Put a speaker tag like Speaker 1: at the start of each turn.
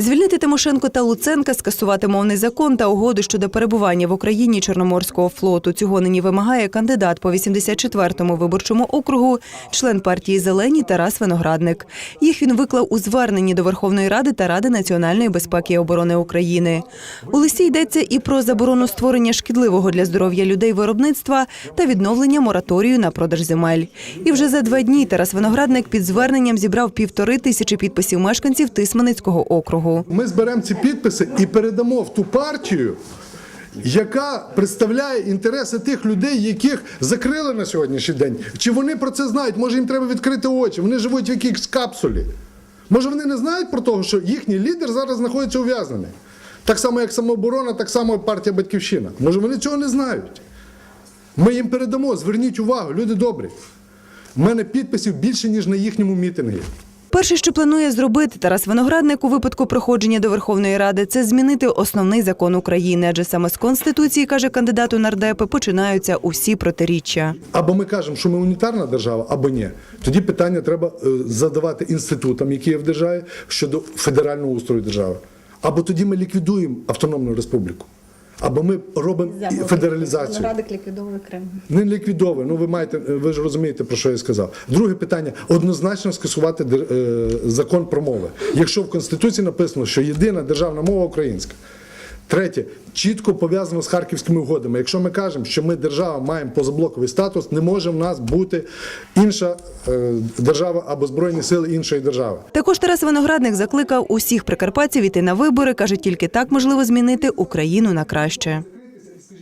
Speaker 1: Звільнити Тимошенко та Луценка, скасувати мовний закон та угоду щодо перебування в Україні Чорноморського флоту. Цього нині вимагає кандидат по 84-му виборчому округу, член партії Зелені Тарас Виноградник. Їх він виклав у зверненні до Верховної Ради та Ради національної безпеки і оборони України. У листі йдеться і про заборону створення шкідливого для здоров'я людей виробництва та відновлення мораторію на продаж земель. І вже за два дні Тарас Виноградник під зверненням зібрав півтори тисячі підписів мешканців Тисменицького округу.
Speaker 2: Ми зберемо ці підписи і передамо в ту партію, яка представляє інтереси тих людей, яких закрили на сьогоднішній день. Чи вони про це знають? Може їм треба відкрити очі? Вони живуть в якійсь капсулі. Може вони не знають про те, що їхній лідер зараз знаходиться ув'язнений. Так само, як самооборона, так само і партія Батьківщина. Може вони цього не знають. Ми їм передамо, зверніть увагу, люди добрі. У мене підписів більше, ніж на їхньому мітингі.
Speaker 1: Перше, що планує зробити Тарас Виноградник у випадку проходження до Верховної Ради, це змінити основний закон України, адже саме з конституції каже кандидат у нардепи, починаються усі протиріччя.
Speaker 2: Або ми кажемо, що ми унітарна держава, або ні. Тоді питання треба е, задавати інститутам, які є в державі, щодо федерального устрою держави. Або тоді ми ліквідуємо автономну республіку. Або ми робимо і федералізацію.
Speaker 3: Радик ліквідовує Крим.
Speaker 2: Не ліквідовує. Ну ви маєте, ви ж розумієте, про що я сказав. Друге питання однозначно скасувати е, закон про мови. Якщо в Конституції написано, що єдина державна мова українська. Третє, чітко пов'язано з харківськими угодами. Якщо ми кажемо, що ми держава маємо позаблоковий статус, не може в нас бути інша е, держава або збройні сили іншої держави.
Speaker 1: Також Тарас Виноградник закликав усіх прикарпатців іти на вибори. каже, тільки так можливо змінити Україну на краще.